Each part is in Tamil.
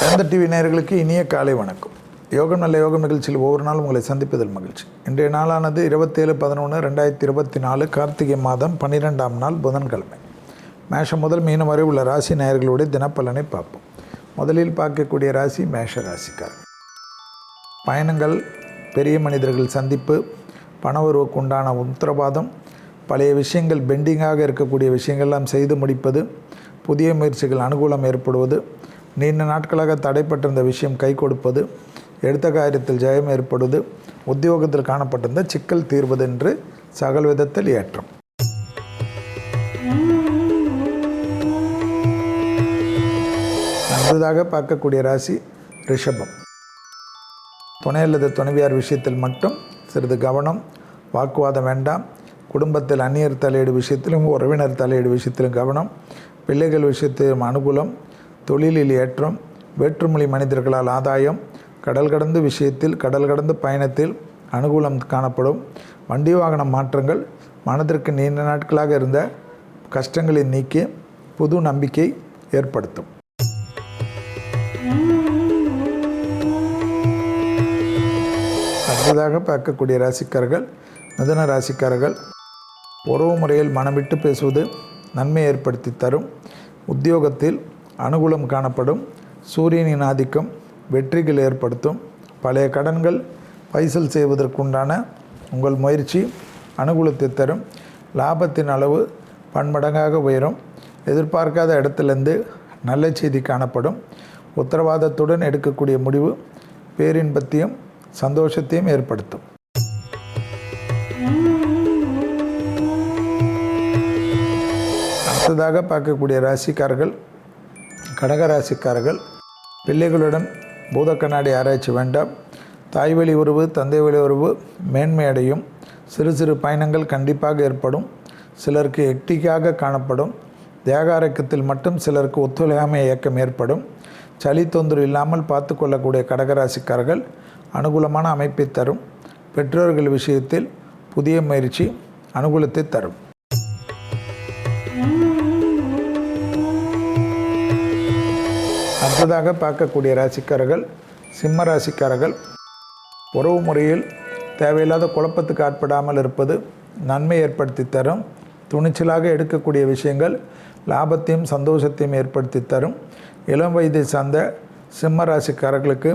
வேந்த டிவி நேயர்களுக்கு இனிய காலை வணக்கம். யோகம் நல்ல யோகம் நிகழ்ச்சியில் ஒவ்வொரு நாளும் உங்களை சந்திப்பதில் மகிழ்ச்சி. இன்றைய நாளானது இருபத்தேழு பதினொன்று ரெண்டாயிரத்தி இருபத்தி நாலு கார்த்திகை மாதம் பன்னிரெண்டாம் நாள் புதன்கிழமை. மேஷம் முதல் மீனம் வரை உள்ள ராசி நேயர்களுடைய தினப்பலனை பார்ப்போம். முதலில் பார்க்கக்கூடிய ராசி மேஷ ராசிக்காரர் பயணங்கள் பெரிய மனிதர்கள் சந்திப்பு பண உருவுக்கு உண்டான உத்தரவாதம் பழைய விஷயங்கள் பெண்டிங்காக இருக்கக்கூடிய விஷயங்கள்லாம் செய்து முடிப்பது புதிய முயற்சிகள் அனுகூலம் ஏற்படுவது நீண்ட நாட்களாக தடைப்பட்டிருந்த விஷயம் கை கொடுப்பது எடுத்த காரியத்தில் ஜெயம் ஏற்படுவது உத்தியோகத்தில் காணப்பட்டிருந்த சிக்கல் தீர்வது என்று சகல் விதத்தில் ஏற்றம். அடுத்ததாக பார்க்கக்கூடிய ராசி ரிஷபம். துணை அல்லது துணைவியார் விஷயத்தில் மட்டும் சிறிது கவனம் வாக்குவாதம் வேண்டாம். குடும்பத்தில் அந்நியர் தலையீடு விஷயத்திலும் உறவினர் தலையீடு விஷயத்திலும் கவனம். பிள்ளைகள் விஷயத்திலும் அனுகூலம். தொழிலில் ஏற்றம் வேற்றுமொழி மனிதர்களால் ஆதாயம் கடல் கடந்த விஷயத்தில் கடல் கடந்த பயணத்தில் அனுகூலம் காணப்படும். வண்டி வாகன மாற்றங்கள் மனதிற்கு நீண்ட நாட்களாக இருந்த கஷ்டங்களை நீக்கி புது நம்பிக்கை ஏற்படுத்தும். அடுத்ததாக பார்க்கக்கூடிய ராசிக்காரர்கள் மிதன ராசிக்காரர்கள் உறவு முறையில் மனம் விட்டு பேசுவது நன்மை ஏற்படுத்தி தரும். உத்தியோகத்தில் அனுகூலம் காணப்படும். சூரியனின் ஆதிக்கம் வெற்றிகள் ஏற்படுத்தும். பழைய கடன்கள் பைசல் செய்வதற்குண்டான உங்கள் முயற்சி அனுகூலத்தை தரும். லாபத்தின் அளவு பன்மடங்காக உயரும். எதிர்பார்க்காத இடத்திலிருந்து நல்ல செய்தி காணப்படும். உத்தரவாதத்துடன் எடுக்கக்கூடிய முடிவு பேரின்பத்தையும் சந்தோஷத்தையும் ஏற்படுத்தும். அடுத்ததாக பார்க்கக்கூடிய ராசிக்காரர்கள் கடகராசிக்காரர்கள் பிள்ளைகளுடன் பூத கண்ணாடி ஆராய்ச்சி வேண்டாம். தாய் வழி உறவு தந்தை வழி உறவு மேன்மை அடையும். சிறு சிறு பயணங்கள் கண்டிப்பாக ஏற்படும். சிலருக்கு எக்டிக்காக காணப்படும். தேகாரக்கத்தில் மட்டும் சிலருக்கு ஒத்துழையாமை இயக்கம் ஏற்படும். சளி தொந்தரவு இல்லாமல் பார்த்து கொள்ளக்கூடிய கடகராசிக்காரர்கள் அனுகூலமான அமைப்பை தரும். பெற்றோர்கள் விஷயத்தில் புதிய முயற்சி அனுகூலத்தை தரும். அடுத்ததாக பார்க்கக்கூடிய ராசிக்காரர்கள் சிம்ம ராசிக்காரர்கள் உறவு முறையில் தேவையில்லாத குழப்பத்துக்கு ஆட்படாமல் இருப்பது நன்மை ஏற்படுத்தி தரும். துணிச்சலாக எடுக்கக்கூடிய விஷயங்கள் லாபத்தையும் சந்தோஷத்தையும் ஏற்படுத்தி தரும். இளம் வயதை சார்ந்த சிம்ம ராசிக்காரர்களுக்கு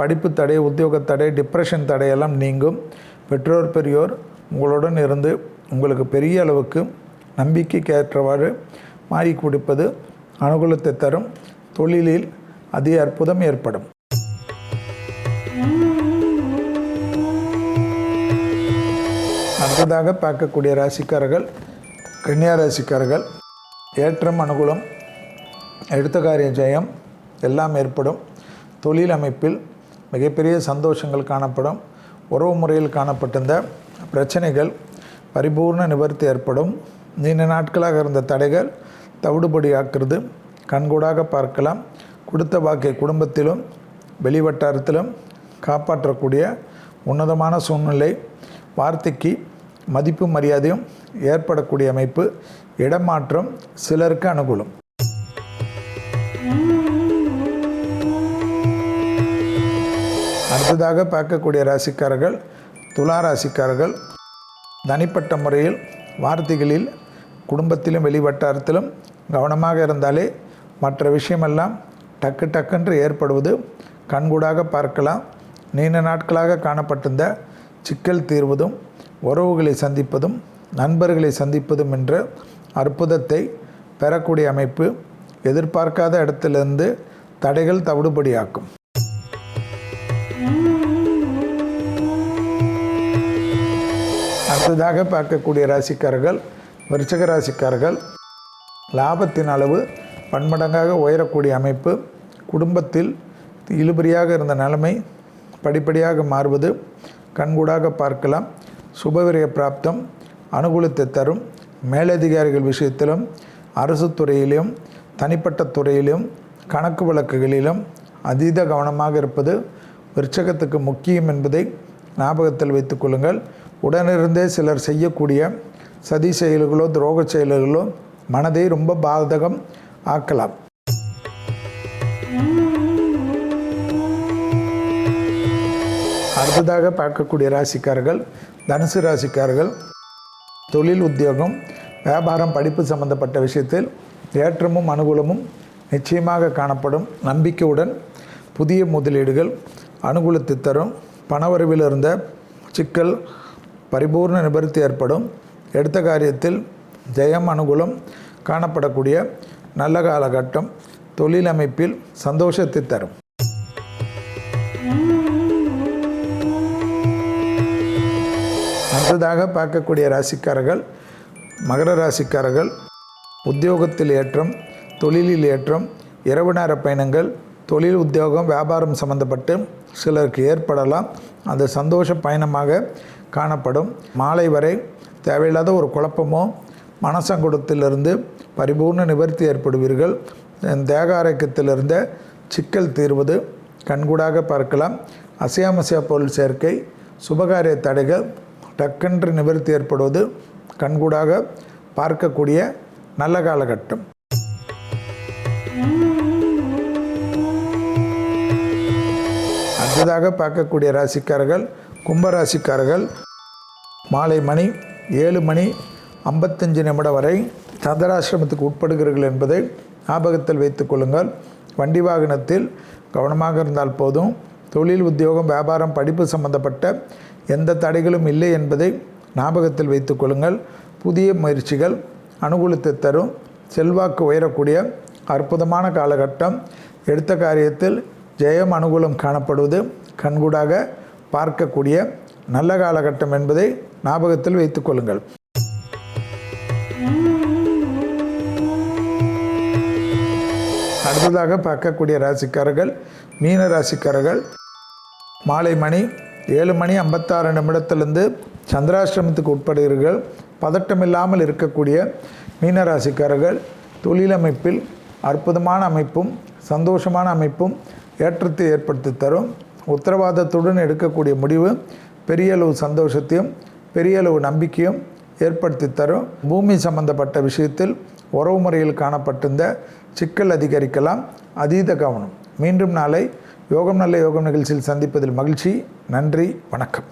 படிப்பு தடை உத்தியோக தடை டிப்ரெஷன் தடையெல்லாம் நீங்கும். பெற்றோர் பெரியோர் உங்களுடன் இருந்து உங்களுக்கு பெரிய அளவுக்கு நம்பிக்கைக்கு ஏற்றவாறு மாறி கொடுப்பது அனுகூலத்தை தரும். தொழிலில் அதி அற்புதம் ஏற்படும். அடுத்ததாக பார்க்கக்கூடிய ராசிக்காரர்கள் கன்னியா ராசிக்காரர்கள் ஏற்றம் அனுகூலம் எடுத்த காரிய ஜெயம் எல்லாம் ஏற்படும். தொழில் அமைப்பில் மிகப்பெரிய சந்தோஷங்கள் காணப்படும். உறவு முறையில் காணப்பட்டிருந்த பிரச்சனைகள் பரிபூர்ண நிவர்த்தி ஏற்படும். நீண்ட நாட்களாக இருந்த தடைகள் தவிடுபடியாக்குறது. கண்கூடாக பார்க்கலாம். கொடுத்த வாக்கை குடும்பத்திலும் வெளிவட்டாரத்திலும் காப்பாற்றக்கூடிய உன்னதமான சூழ்நிலை வார்த்தைக்கு மதிப்பு மரியாதையும் ஏற்படக்கூடிய அமைப்பு இடமாற்றம் சிலருக்கு அனுகூலம். அடுத்ததாக பார்க்கக்கூடிய ராசிக்காரர்கள் துலா ராசிக்காரர்கள் தனிப்பட்ட முறையில் வார்த்தைகளில் குடும்பத்திலும் வெளிவட்டாரத்திலும் கவனமாக இருந்தாலே மற்ற விஷயமெல்லாம் டக்கு டக்குன்று ஏற்படுவது. கண்கூடாக பார்க்கலாம். நீண்ட நாட்களாக காணப்பட்டிருந்த சிக்கல் தீர்வதும் உறவுகளை சந்திப்பதும் நண்பர்களை சந்திப்பதும் என்ற அற்புதத்தை பெறக்கூடிய அமைப்பு எதிர்பார்க்காத இடத்திலிருந்து தடைகள் தவிடுபடியாக்கும். அடுத்ததாக பார்க்கக்கூடிய ராசிக்காரர்கள் விருச்சக ராசிக்காரர்கள் லாபத்தின் அளவு பன்மடங்காக உயரக்கூடிய அமைப்பு குடும்பத்தில் இழுபறியாக இருந்த நிலைமை படிப்படியாக மாறுவது கண்கூடாக பார்க்கலாம். சுபவிரய பிராப்தம் அனுகூலத்தை தரும். மேலதிகாரிகள் விஷயத்திலும் அரசு துறையிலும் தனிப்பட்ட துறையிலும் கணக்கு வழக்குகளிலும் அதீத கவனமாக இருப்பது விற்சகத்துக்கு முக்கியம் என்பதை ஞாபகத்தில் வைத்துக்கொள்ளுங்கள் உடனிருந்தே சிலர் செய்யக்கூடிய சதி செயல்களோ துரோக செயல்களோ மனதை ரொம்ப பாதகம் ஆக்கலாம். அடுத்ததாக பார்க்கக்கூடிய ராசிக்காரர்கள் தனுசு ராசிக்காரர்கள் தொழில் உத்தியோகம் வியாபாரம் படிப்பு சம்பந்தப்பட்ட விஷயத்தில் ஏற்றமும் அனுகூலமும் நிச்சயமாக காணப்படும். நம்பிக்கையுடன் புதிய முதலீடுகள் அனுகூலத்தை தரும். பணவரவில் இருந்த சிக்கல் பரிபூர்ண நிபர்த்தி ஏற்படும். எடுத்த காரியத்தில் ஜெயம் அனுகூலம் காணப்படக்கூடிய நல்ல காலகட்டம் தொழில் அமைப்பில் சந்தோஷத்தை தரும். அடுத்ததாக பார்க்கக்கூடிய ராசிக்காரர்கள் மகர ராசிக்காரர்கள் உத்தியோகத்தில் ஏற்றம் தொழிலில் ஏற்றம் இரவு நேர பயணங்கள் தொழில் உத்தியோகம் வியாபாரம் சம்பந்தப்பட்டு சிலருக்கு ஏற்படலாம். அந்த சந்தோஷ பயணமாக காணப்படும். மாலை வரை தேவையில்லாத ஒரு குழப்பமோ மனசங்குடத்திலிருந்து பரிபூர்ண நிவர்த்தி ஏற்படுவீர்கள். தேக ஆரோக்கியத்திலிருந்த சிக்கல் தீர்வது. கண்கூடாக பார்க்கலாம். அசையாமசையா பொருள் சேர்க்கை சுபகாரிய தடைகள் டக்கென்று நிவர்த்தி ஏற்படுவது. கண்கூடாக பார்க்கக்கூடிய நல்ல காலகட்டம். அடுத்ததாக பார்க்கக்கூடிய ராசிக்காரர்கள் கும்ப ராசிக்காரர்கள் மாலை மணி ஏழு மணி ஐம்பத்தஞ்சு நிமிடம் வரை சந்திராசிரமத்துக்கு உட்படுகிறீர்கள் என்பதை ஞாபகத்தில் வைத்துக்கொள்ளுங்கள் வண்டி வாகனத்தில் கவனமாக இருந்தால் போதும். தொழில் உத்தியோகம் வியாபாரம் படிப்பு சம்பந்தப்பட்ட எந்த தடைகளும் இல்லை என்பதை ஞாபகத்தில் வைத்துக்கொள்ளுங்கள் புதிய முயற்சிகள் அனுகூலத்தை தரும். செல்வாக்கு உயரக்கூடிய அற்புதமான காலகட்டம். எடுத்த காரியத்தில் ஜெயம் அனுகூலம் காணப்படுவது கண்கூடாக பார்க்கக்கூடிய நல்ல காலகட்டம் என்பதை ஞாபகத்தில் வைத்துக்கொள்ளுங்கள் அடுத்ததாக பார்க்கக்கூடிய ராசிக்காரர்கள் மீன ராசிக்காரர்கள் மாலை மணி ஏழு மணி ஐம்பத்தாறு நிமிடத்திலிருந்து சந்திராசிரமத்துக்கு உட்படுகிறீர்கள். பதட்டமில்லாமல் இருக்கக்கூடிய மீனராசிக்காரர்கள் தொழிலமைப்பில் அற்புதமான அமைப்பும் சந்தோஷமான அமைப்பும் ஏற்றத்தை ஏற்படுத்தி தரும். உத்தரவாதத்துடன் எடுக்கக்கூடிய முடிவு பெரிய அளவு சந்தோஷத்தையும் பெரிய அளவு நம்பிக்கையும் ஏற்படுத்தி தரும். பூமி சம்பந்தப்பட்ட விஷயத்தில் உறவு முறையில் காணப்பட்டிருந்த சிக்கல் அதிகரிக்கலாம் அதீத கவனம். மீண்டும் நாளை யோகம் நல்ல யோகம் நிகழ்ச்சியில் சந்திப்பதில் மகிழ்ச்சி. நன்றி வணக்கம்.